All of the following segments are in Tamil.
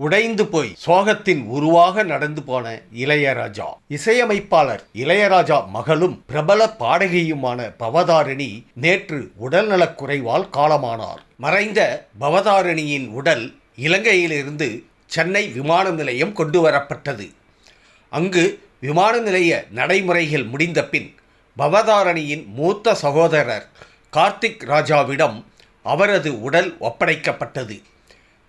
உடைந்து போய் சோகத்தின் உருவாக நடந்து போன இளையராஜா. இசையமைப்பாளர் இளையராஜா மகளும் பிரபல பாடகியுமான பவதாரிணி நேற்று உடல்நலக் குறைவால் காலமானார். மறைந்த பவதாரிணியின் உடல் இலங்கையிலிருந்து சென்னை விமான நிலையம் கொண்டு வரப்பட்டது. அங்கு விமான நிலைய நடைமுறைகள் முடிந்த பின் பவதாரணியின் மூத்த சகோதரர் கார்த்திக் ராஜாவிடம் அவரது உடல் ஒப்படைக்கப்பட்டது.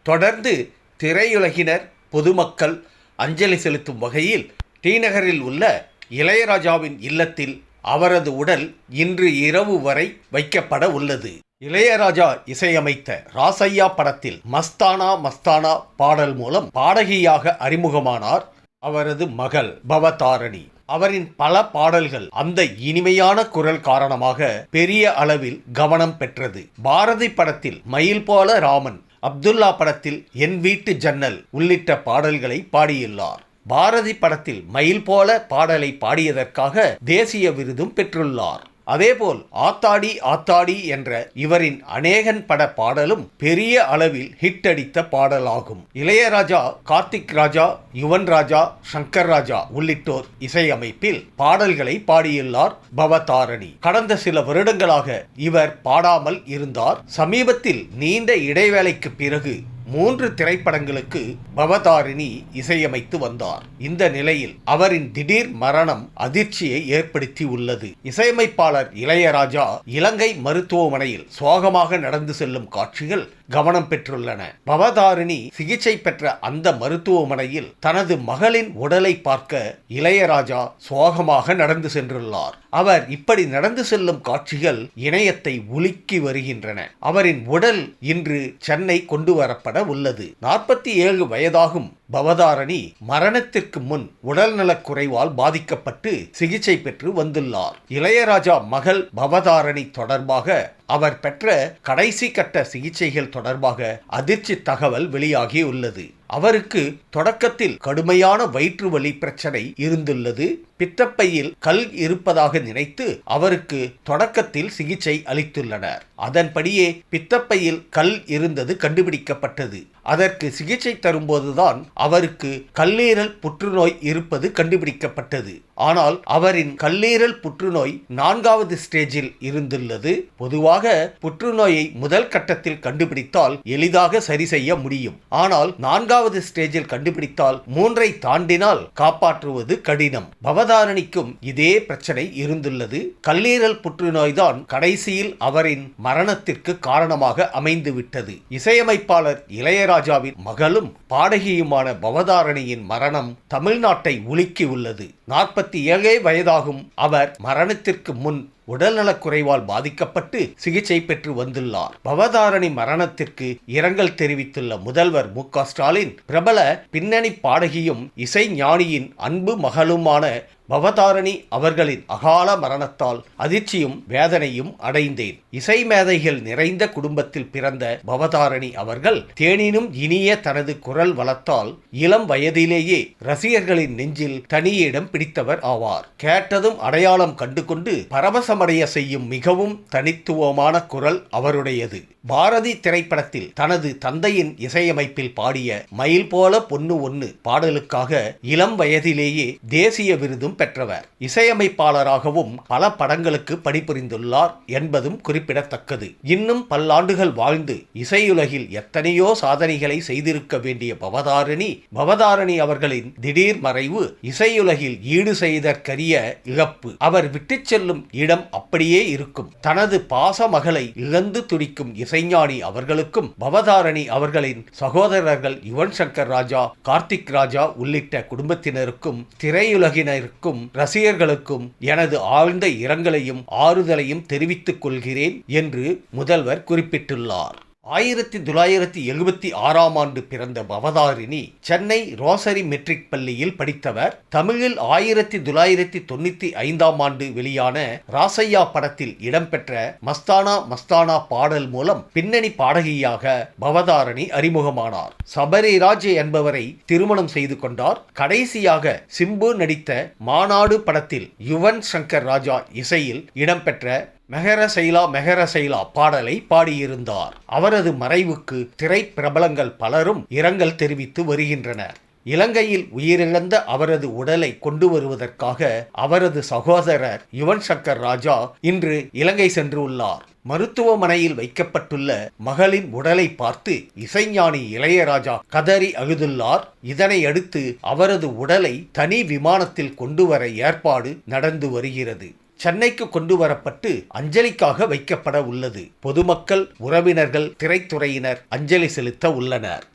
தொடர்ந்து திரையுலகினர் பொதுமக்கள் அஞ்சலி செலுத்தும் வகையில் டிநகரில் உள்ள இளையராஜாவின் இல்லத்தில் அவரது உடல் இன்று இரவு வரை வைக்கப்பட உள்ளது. இளையராஜா இசையமைத்த ராசையா படத்தில் மஸ்தானா மஸ்தானா பாடல் மூலம் பாடகியாக அறிமுகமானார் அவரது மகள் பவதாரணி. அவரின் பல பாடல்கள் அந்த இனிமையான குரல் காரணமாக பெரிய அளவில் கவனம் பெற்றது. பாரதி படத்தில் மயில் போல ராமன் அப்துல்லா படத்தில் என் வீட்டு ஜன்னல் உள்ளிட்ட பாடல்களை பாடியுள்ளார். பாரதி படத்தில் மயில் போல பாடலை பாடியதற்காக தேசிய விருதும் பெற்றுள்ளார். அதேபோல் ஆத்தாடி ஆத்தாடி என்ற இவரின் அநேகன் பட பாடலும் பெரிய அளவில் ஹிட் அடித்த பாடலாகும். இளையராஜா கார்த்திக் ராஜா யுவன் ராஜா சங்கர் ராஜா உள்ளிட்டோர் இசையமைப்பில் பாடல்களை பாடியுள்ளார் பவதாரணி. கடந்த சில வருடங்களாக இவர் பாடாமல் இருந்தார். சமீபத்தில் நீண்ட இடைவேளைக்கு பிறகு மூன்று திரைப்படங்களுக்கு பவதாரிணி இசையமைத்து வந்தார். இந்த நிலையில் அவரின் திடீர் மரணம் அதிர்ச்சியை ஏற்படுத்தி உள்ளது. இசையமைப்பாளர் இளையராஜா இலங்கை மருத்துவமனையில் சோகமாக நடந்து செல்லும் காட்சிகள் கவனம் பெற்றுள்ளன. பவதாரிணி சிகிச்சை பெற்ற அந்த மருத்துவமனையில் தனது மகளின் உடலை பார்க்க இளையராஜா சோகமாக நடந்து சென்றுள்ளார். அவர் இப்படி நடந்து செல்லும் காட்சிகள் இணையத்தை உலுக்கி வருகின்றன. அவரின் உடல் இன்று சென்னை கொண்டு வரப்பட உள்ளது. நாற்பத்தி ஏழு வயதாகும். பவதாரணி மரணத்திற்கு முன் உடல்நலக் குறைவால் பாதிக்கப்பட்டு சிகிச்சை பெற்று வந்துள்ளார். இளையராஜா மகள் பவதாரணி தொடர்பாக அவர் பெற்ற கடைசி கட்ட சிகிச்சைகள் தொடர்பாக அதிர்ச்சி தகவல் வெளியாகியுள்ளது அவருக்கு தொடக்கத்தில் கடுமையான வயிற்று வலி பிரச்சனை இருந்துள்ளது. பித்தப்பையில் கல் இருப்பதாக நினைத்து அவருக்கு தொடக்கத்தில் சிகிச்சை அளித்துள்ளனர். அதன்படியே பித்தப்பையில் கல் இருந்தது கண்டுபிடிக்கப்பட்டது. அதற்கு சிகிச்சை தரும்போதுதான் அவருக்கு கல்லீரல் புற்றுநோய் இருப்பது கண்டுபிடிக்கப்பட்டது. ஆனால் அவரின் கல்லீரல் புற்றுநோய் நான்காவது ஸ்டேஜில் இருந்துள்ளது. பொதுவாக புற்றுநோயை முதல் கட்டத்தில் கண்டுபிடித்தால் எளிதாக சரி செய்ய முடியும். ஆனால் நான்காவது ஸ்டேஜில் கண்டுபிடித்தால் மூன்றை தாண்டினால் காப்பாற்றுவது கடினம். பவதாரணிக்கும் இதே பிரச்சனை இருந்துள்ளது. கல்லீரல் புற்றுநோய் தான் கடைசியில் அவரின் மரணத்திற்கு காரணமாக அமைந்துவிட்டது. இசையமைப்பாளர் இளையராஜாவின் மகளும் பாடகியுமான பவதாரணியின் மரணம் தமிழ்நாட்டை உலுக்கி உள்ளது நாற்பத்தி ஏழே வயதாகும் அவர் மரணத்திற்கு முன் உடல்நலக் குறைவால் பாதிக்கப்பட்டு சிகிச்சை பெற்று வந்துள்ளார். பவதாரணி மரணத்திற்கு இரங்கல் தெரிவித்துள்ள முதல்வர் மு ஸ்டாலின் பிரபல பின்னணி பாடகியும் இசை ஞானியின் அன்பு மகளுமான பவதாரணி அவர்களின் அகால மரணத்தால் அதிர்ச்சியும் வேதனையும் அடைந்தேன். இசை மேதைகள் நிறைந்த குடும்பத்தில் பிறந்த பவதாரணி அவர்கள் தேனினும் இனிய தனது குரல் வளத்தால் இளம் வயதிலேயே ரசிகர்களின் நெஞ்சில் தனியிடம் பிடித்தவர் ஆவார். கேட்டதும் அடையாளம் கண்டு கொண்டு பரவசமடைய செய்யும் மிகவும் தனித்துவமான குரல் அவருடையது. பாரதி திரைப்படத்தில் தனது தந்தையின் இசையமைப்பில் பாடிய மயில் போல பொண்ணு ஒன்னு பாடலுக்காக இளம் வயதிலேயே தேசிய விருதும் பெற்றவர். இசையமைப்பாளராகவும் பல படங்களுக்கு பணிபுரிந்துள்ளார் என்பதும் குறிப்பிடத்தக்கது. இன்னும் பல்லாண்டுகள் வாழ்ந்து இசையுலகில் எத்தனையோ சாதனைகளை செய்திருக்க வேண்டிய பவதாரணி பவதாரணி அவர்களின் திடீர் மறைவு இசையுலகில் ஈடு செய்தற்கரிய இழப்பு. அவர் விட்டுச் செல்லும் இடம் அப்படியே இருக்கும். தனது பாச மகளை இழந்து துடிக்கும் இசைஞானி அவர்களுக்கும் பவதாரணி அவர்களின் சகோதரர்கள் யுவன் சங்கர் ராஜா கார்த்திக் ராஜா உள்ளிட்ட குடும்பத்தினருக்கும் திரையுலகினருக்கும் ரசிகர்களுக்கும் எனது ஆழ்ந்த இரங்கலையும் ஆறுதலையும் தெரிவித்துக் கொள்கிறேன் என்று முதல்வர் குறிப்பிட்டுள்ளார். ஆயிரத்தி தொள்ளாயிரத்தி எழுபத்தி ஆறாம் ஆண்டு பிறந்த பவதாரிணி சென்னை ரோசரி மெட்ரிக் பள்ளியில் படித்தவர். தமிழில் ஆயிரத்தி தொள்ளாயிரத்தி தொண்ணூத்தி ஐந்தாம் ஆண்டு வெளியான ராசையா படத்தில் இடம்பெற்ற மஸ்தானா மஸ்தானா பாடல் மூலம் பின்னணி பாடகியாக பவதாரணி அறிமுகமானார். சபரிராஜ் என்பவரை திருமணம் செய்து கொண்டார். கடைசியாக சிம்பு நடித்த மாநாடு படத்தில் யுவன் சங்கர் ராஜா இசையில் இடம்பெற்ற மெஹரசைலா மெஹரசைலா பாடலை பாடியிருந்தார். அவரது மறைவுக்கு திரைப்பிரபலங்கள் பலரும் இரங்கல் தெரிவித்து வருகின்றனர். இலங்கையில் உயிரிழந்த அவரது உடலை கொண்டு வருவதற்காக அவரது சகோதரர் யுவன் சங்கர் ராஜா இன்று இலங்கை சென்றுள்ளார். மருத்துவமனையில் வைக்கப்பட்டுள்ள மகளின் உடலை பார்த்து இசைஞானி இளையராஜா கதறி அழுதுள்ளார். இதனை அடுத்து அவரது உடலை தனி விமானத்தில் கொண்டு வர ஏற்பாடு நடந்து வருகிறது. சென்னைக்கு கொண்டு வரப்பட்டு அஞ்சலிக்காக வைக்கப்பட உள்ளது. பொதுமக்கள் உறவினர்கள் திரைத்துறையினர் அஞ்சலி செலுத்த உள்ளனர்.